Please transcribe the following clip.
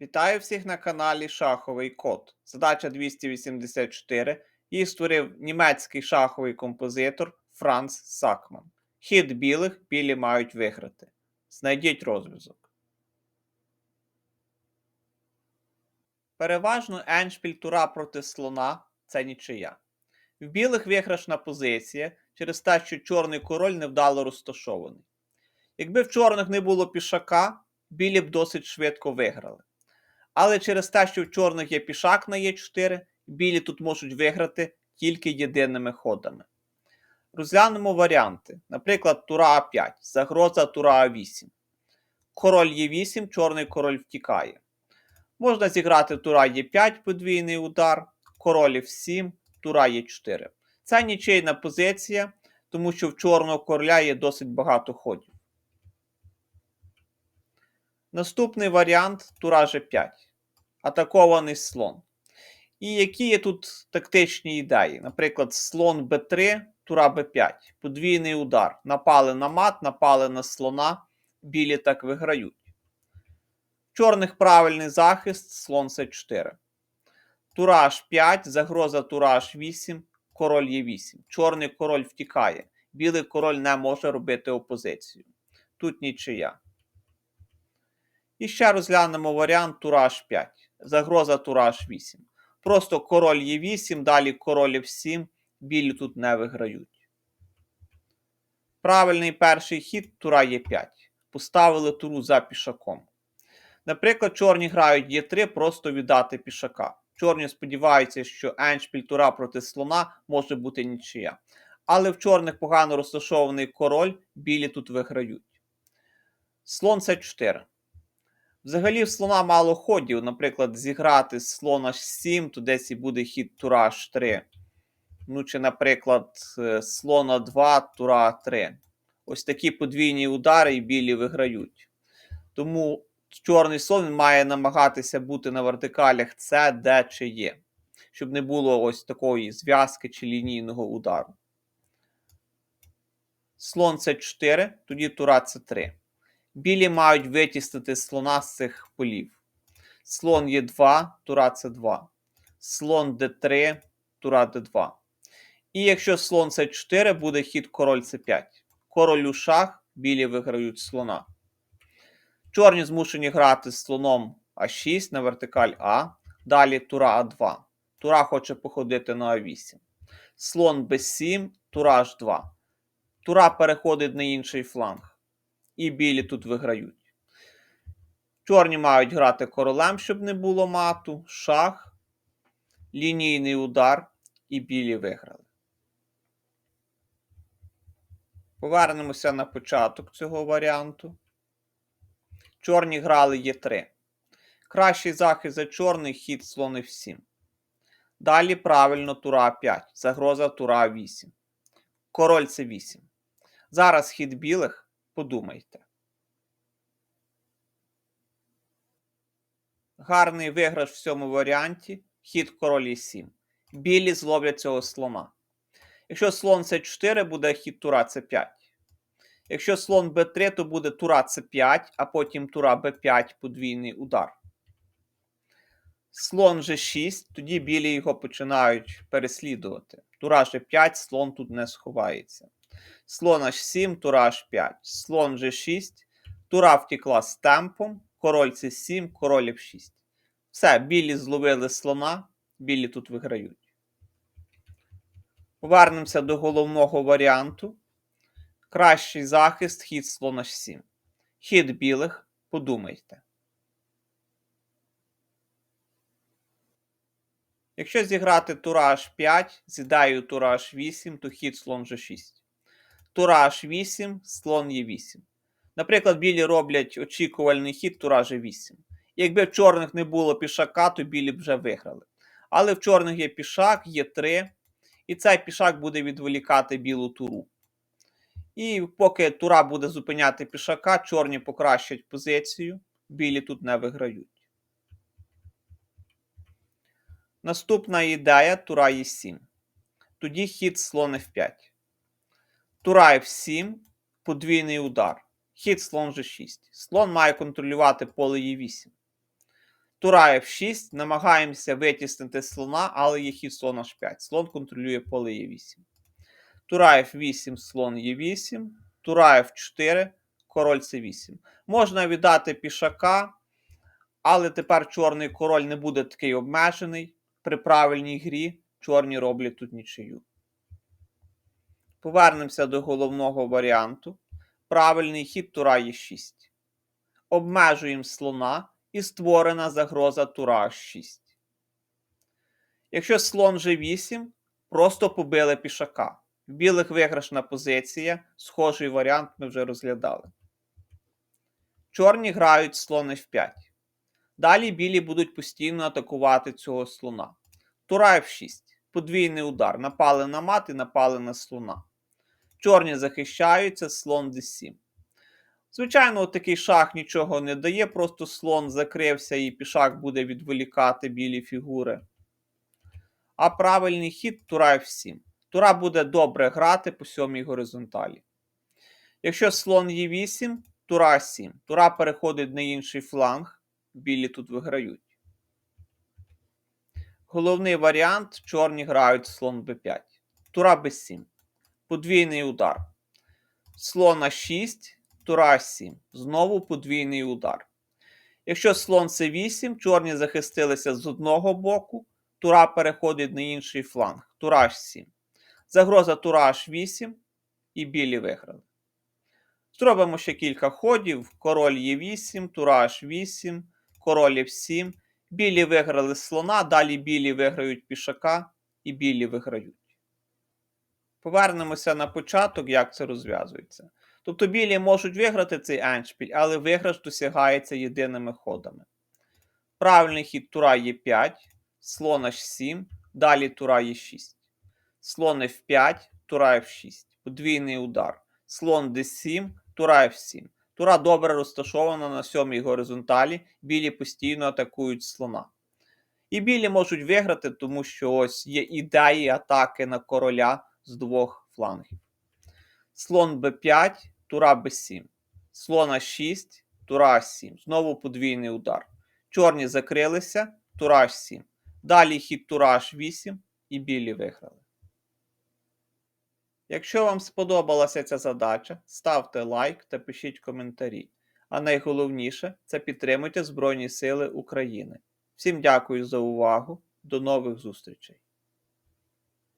Вітаю всіх на каналі Шаховий Код. Задача 284. Її створив німецький шаховий композитор Франц Сакман. Хід білих білі мають виграти. Знайдіть розв'язок. Переважно еншпіль тура проти слона це нічия. В білих виграшна позиція через те, що чорний король невдало розташований. Якби в чорних не було пішака, білі б досить швидко виграли. Але через те, що в чорних є пішак на Е4, білі тут можуть виграти тільки єдиними ходами. Розглянемо варіанти. Наприклад, тура А5, загроза тура А8. Король Е8, чорний король втікає. Можна зіграти тура Е5, подвійний удар, король F7, тура Е4. Це нічийна позиція, тому що в чорного короля є досить багато ходів. Наступний варіант тура G5. Атакований слон. І які є тут тактичні ідеї? Наприклад, слон Б3, тура Б5, подвійний удар. Напали на мат, напали на слона, білі так виграють. Чорних правильний захист, слон С4. Тура H5, загроза тура H8, король Е8. Чорний король втікає. Білий король не може робити опозицію. Тут нічия. І ще розглянемо варіант тура H5. Загроза тура H8. Просто король Е8, далі король F7, білі тут не виграють. Правильний перший хід тура Е5. Поставили туру за пішаком. Наприклад, чорні грають Е3, просто віддати пішака. Чорні сподіваються, що еншпіль тура проти слона може бути нічия. Але в чорних погано розташований король, білі тут виграють. Слон С4. Взагалі в слона мало ходів. Наприклад, зіграти слон H7, то десь і буде хід тура H3. Ну, чи, наприклад, е, слон 2, тура 3. Ось такі подвійні удари і білі виграють. Тому чорний слон має намагатися бути на вертикалях С, Д чи Є, щоб не було ось такої зв'язки чи лінійного удару. Слон С4, тоді тура С3. Білі мають витіснити слона з цих полів. Слон Е2, тура С2. Слон Д3, тура Д2. І якщо слон С4, буде хід король С5. Король у шах, білі виграють слона. Чорні змушені грати з слоном А6 на вертикаль А. Далі тура А2. Тура хоче походити на А8. Слон Б7, тура H2. Тура переходить на інший фланг і білі тут виграють. Чорні мають грати королем, щоб не було мату, шах, лінійний удар, і білі виграли. Повернемося на початок цього варіанту. Чорні грали Е3. Кращий захист за чорний хід слон F7. Далі правильно тура 5. Загроза тура 8. Король С8. Зараз хід білих. Подумайте. Гарний виграш в цьому варіанті. Хід королі 7. Білі зловлять цього слона. Якщо слон С4, буде хід тура С5. Якщо слон Б3, то буде тура С5, а потім тура Б5 подвійний удар. Слон G6, тоді білі його починають переслідувати. Тура G5, слон тут не сховається. Слон H7, тура H5, слон G6, тура втекла з темпом, король C7, король F6. Все, білі зловили слона, білі тут виграють. Повернемося до головного варіанту. Кращий захист хід слон H7. Хід білих, подумайте. Якщо зіграти тура H5, з ідеєю тура H8, то хід слон G6. Тура H8, слон Е8. Наприклад, білі роблять очікувальний хід тура G8. Якби в чорних не було пішака, то білі б вже виграли. Але в чорних є пішак, є 3, і цей пішак буде відволікати білу туру. І поки тура буде зупиняти пішака, чорні покращать позицію, білі тут не виграють. Наступна ідея тура Е7. Тоді хід слон F5. Тура F7, подвійний удар. Хід слон G6. Слон має контролювати поле Е8. Тура F6, намагаємося витіснити слона, але є хід слон H5. Слон контролює поле Е8. Тура F8, слон Е8, Тура F4, король С8. Можна віддати пішака, але тепер чорний король не буде такий обмежений. При правильній грі чорні роблять тут нічию. Повернемося до головного варіанту. Правильний хід Тура Е6. Обмежуємо слона і створена загроза Тура H6. Якщо слон G8, просто побили пішака. В білих виграшна позиція, схожий варіант ми вже розглядали. Чорні грають слон F5. Далі білі будуть постійно атакувати цього слона. Тура F6. Подвійний удар. Напали на мат і напали на слона. Чорні захищаються, слон d7. Звичайно, такий шах нічого не дає, просто слон закрився і пішак буде відволікати білі фігури. А правильний хід Тура F7. Тура буде добре грати по сьомій горизонталі. Якщо слон Е8, Тура 7. Тура переходить на інший фланг. Білі тут виграють. Головний варіант: чорні грають слон b5. Тура b7. Подвійний удар. Слон 6, Тура 7. Знову подвійний удар. Якщо слон c8, чорні захистилися з одного боку, Тура переходить на інший фланг. Тура h7. Загроза Тура h8 і білі виграли. Зробимо ще кілька ходів. Король Е8, Тура h8, король F7. Білі виграли слона, далі білі виграють пішака і білі виграють. Повернемося на початок, як це розв'язується. Тобто білі можуть виграти цей еншпіль, але виграш досягається єдиними ходами. Правильний хід Тура Е5, слон H7, далі Тура Е6. Слон F5, Тура F6. Подвійний удар. Слон D7, Тура F7. Тура добре розташована на сьомій горизонталі, білі постійно атакують слона. І білі можуть виграти, тому що ось є ідеї атаки на короля з двох флангів. Слон b5, тура b7. Слон а6, тура а7. Знову подвійний удар. Чорні закрилися, тура h7. Далі хід тура h8 і білі виграли. Якщо вам сподобалася ця задача, ставте лайк та пишіть коментарі. А найголовніше це підтримуйте Збройні Сили України. Всім дякую за увагу. До нових зустрічей!